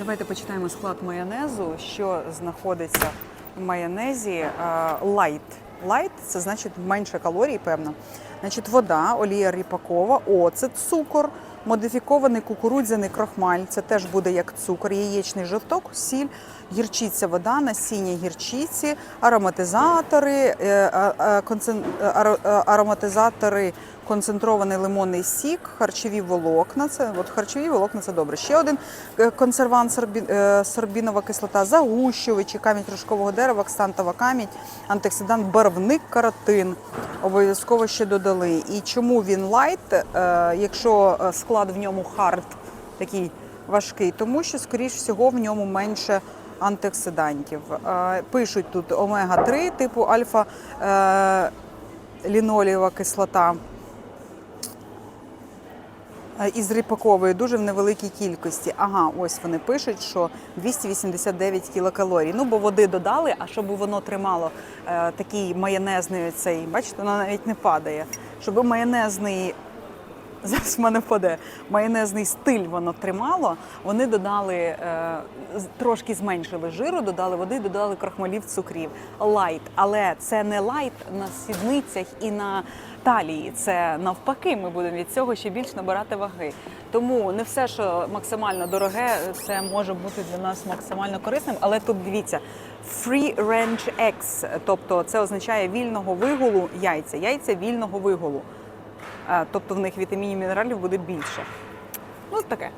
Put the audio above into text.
Давайте почитаємо склад майонезу, що знаходиться в майонезі. Лайт. Лайт це значить менше калорій, певно. Значить, вода, олія ріпакова, оцет, цукор, модифікований кукурудзяний крохмаль. Це теж буде як цукор, яєчний жовток, сіль, гірчиця, вода, насіння гірчиці, ароматизатори, е, а- ароматизатори, концентрований лимонний сік, харчові волокна. Це от харчові волокна це добре. Ще один е, консервант сорбі- е, сорбінова кислота, загущувачі, камінь трошкового дерева, ксантова камінь, антиоксидант, барвник, каротин. Обов'язково ще додали. І чому він лайт, е, якщо склад в ньому хард, такий важкий, тому що, скоріш всього, в ньому менше антиоксидантів. Пишуть тут омега-3, типу альфа лінолієва кислота. Е, Із ріпакової дуже в невеликій кількості. Ага, ось вони пишуть, що 289 кілокалорій. Ну, бо води додали, а щоб воно тримало е, такий майонезний цей, бачите, воно навіть не падає. Щоб майонезний зараз в мене впаде. Майонезний стиль воно тримало. Вони додали е, трошки зменшили жиру, додали води, додали крахмалів, цукрів. Лайт, але це не лайт на сідницях і на талії. Це навпаки, ми будемо від цього ще більш набирати ваги. Тому не все, що максимально дороге, це може бути для нас максимально корисним. Але тут дивіться. Free range eggs, тобто це означає вільного вигулу яйця, яйця вільного вигулу. Е, Тобто в них вітамінів мінералів буде більше. Ну, таке.